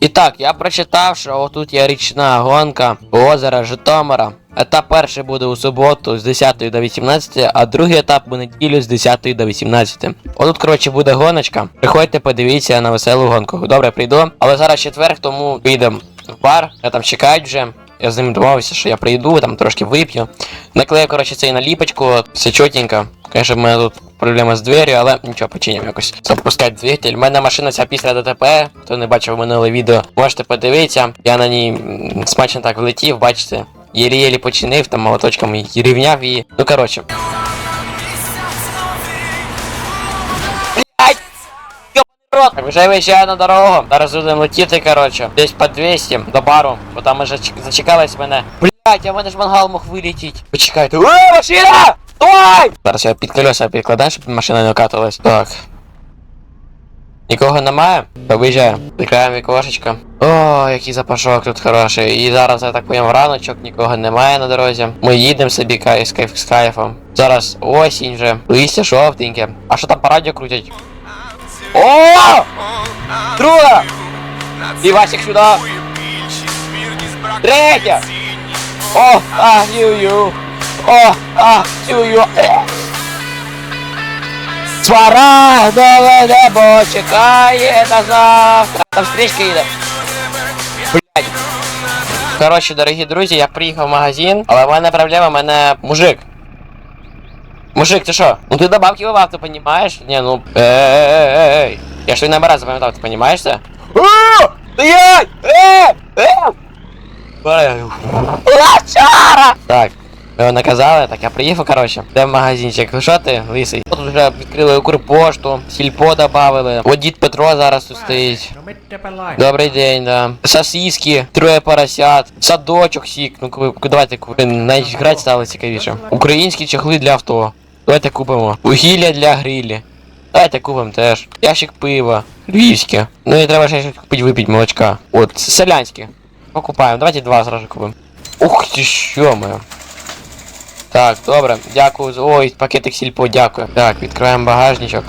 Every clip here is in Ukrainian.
І так, я прочитав, що отут є річна гонка озера Житомира. Етап перший буде у суботу з 10 до 18, а другий етап у неділю з 10 до 18. Отут, коротше, буде гоночка. Приходьте, подивіться на веселу гонку. Добре, прийду. Але зараз четвер, тому підемо в бар. Я там чекають вже. Я з ним домовився, що я прийду, там трошки вип'ю. Наклею, коротше, цей наліпочку, все чотенько. Конечно, в мене тут проблема з дверю, але нічого, починимо якось. Запускати двигатель. У мене машина ця після ДТП. Хто не бачив минуле відео, можете подивитися. Я на ній смачно так влетів, бачите. Єлі-єлі починив, там молоточком рівняв її. Ну коротше. Вже виїжджаю на дорогу. Зараз будемо летіти, коротше, десь по 200 до бару, бо там вже чек- зачекались мене. Блять, а в мене ж мангал мог вилетіти. Почекайте. О, машина! Стой! Зараз я під колеса підкладаю, щоб машина не окатилась. Так. Нікого немає? То виїжджаю. Відкриваємо вікошечко. О, який запашок тут хороший. І зараз я так поняв раночок, нікого немає на дорозі. Ми їдемо собі кай з кайф з кайфом. Зараз осінь вже, листя жовтеньке. А що там по радіо крутять? О! Друга! Івасик сюди! Третя! О, а, ю-ю! О, а, ю-ю! Смарагдове небо чекає на завтра. Там стрічка їде. Блять. Коротше, дорогі друзі, я приїхав в магазин, але в мене проблема, в мене мужик. Мужик, ти що? Ну ти добавки вивав, ти понімаєш? Не, ну. Ей, Я ж твої номера запам'ятав, ти понімаєш це? О! Стоять! Е! Е! Лачара! Так. Ми його наказали, так я приїхав, коротше. Де в магазинчик. Ну що ти, лисий? Тут вже відкрили Укрпошту, сільпо добавили. От Петро зараз тут стоїть. Добрий день, да. Сосиски, троє поросят, садочок сік. Ну давайте купимо. Навіть грати стало цікавіше. Українські чехли для авто. Давайте купимо. Вугілля для грилі. Давайте купимо теж. Ящик пива. Львівське. Ну і треба ще щось купити випити молочка. От, селянське. Покупаємо. Давайте два зразу купимо. Ух ти що ми. Так, добре, дякую. за- Ой, пакетик сільпо, дякую. Так, відкриваємо багажничок.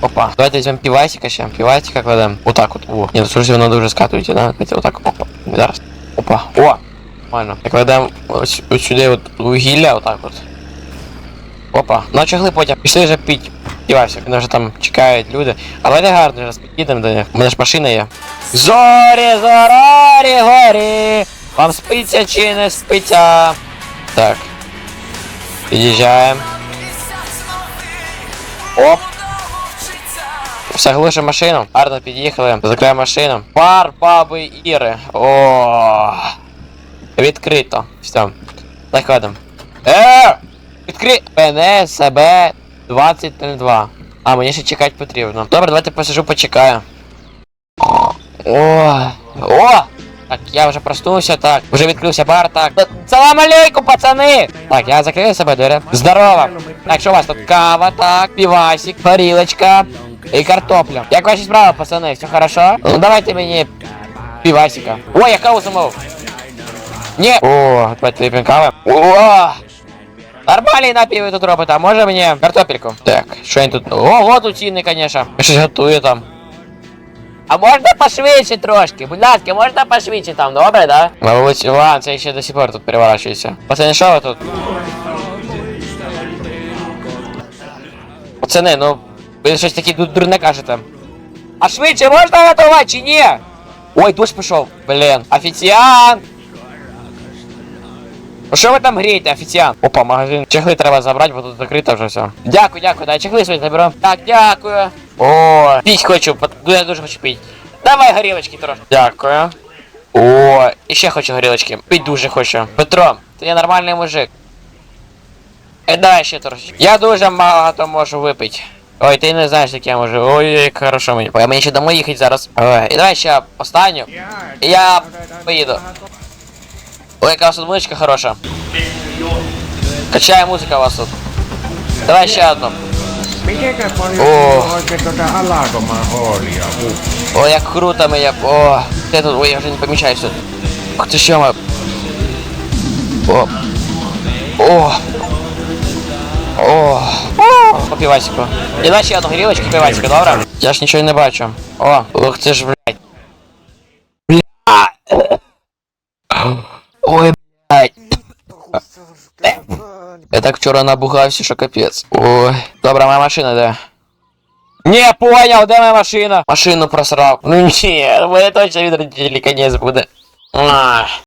Опа. Давайте візьмемо півасика ще. Півасика кладемо. Отак от. О. Ні, ну слушай, воно дуже скатується, да? Давайте отак. Опа. Зараз. Опа. О! Нормально. Так кладемо ось, ось сюди от вугілля, отак от. Опа. Ну а чогли потім. Пішли вже піть. Півасик. Вони вже там чекають люди. Але не гарно, зараз підійдемо до них. У мене ж машина є. Зорі, зорорі, горі. Вам спиться чи не спиться? Так. Під'їжджаємо. Оп. Все глуше машину. Гарно під'їхали. Закриваємо машину. Бар баби Іри. О. Відкрито. Все. Заходимо. Е! Відкри... ПН СБ 2002. А, мені ще чекати потрібно. Добре, давайте посижу, почекаю. О! О! Так, я вже проснувся, так. Вже відкрився бар, так. Салам алейкум, пацани! Так, я закрию себе двері. Здорово! Так, що у вас тут? Кава, так, півасик, горілочка і картопля. Як ваші справи, пацани? Все хорошо? Ну давайте мені півасика. Ой, я каву замов. Ні. О, давайте вип'ємо кави. О! Нормальний напій ви тут робите, а може мені картопельку? Так, що він тут? Ого, тут ціни, конечно. Щось готує там. А можна пошвидше трошки? Будь ласка, можна пошвидше там, добре, да? Мабуть, ладно, це ще до сих пор тут переворачується. Пацани, що ви тут? Пацани, ну, ви щось таке ду- дурне кажете. А швидше можна готувати чи ні? Ой, дощ пішов. Блін. Офіціант! Ну що ви там грієте, офіціант? Опа, магазин. Чехли треба забрати, бо тут закрито вже все. Дякую, дякую, дай чехли свої заберу. Так, дякую. О, піть хочу, я дуже хочу піть. Давай горілочки трошки. Дякую. О, і ще хочу горілочки. Пить дуже хочу. Петро, ти нормальний мужик. Е, давай ще трошки. Я дуже багато можу випити. Ой, ти не знаєш, як я можу. Ой, як хорошо мені. Ой, мені ще домой їхати зараз. Ой, і давай ще останню. І я поїду. Ой, яка у вас тут музичка хороша. Качає музика у вас тут. Давай ще одну. Mitenkä paljon Oo. oh. oikein tuota Alakomaan hoolia? Ой, як круто моя. О, де тут? Ой, я вже не помічаюсь тут. Ух ти що ми. О. О. О. О. По півасику. І давай ще одну горілочку півасику, добре? Я ж нічого не бачу. О, ух ти ж, блядь. Так вчора набугався, що капець. Ой. Добре, моя машина де? Не, понял, де моя машина? Машину просрав. Ну ні, мене точно від родителей конець буде. Ах.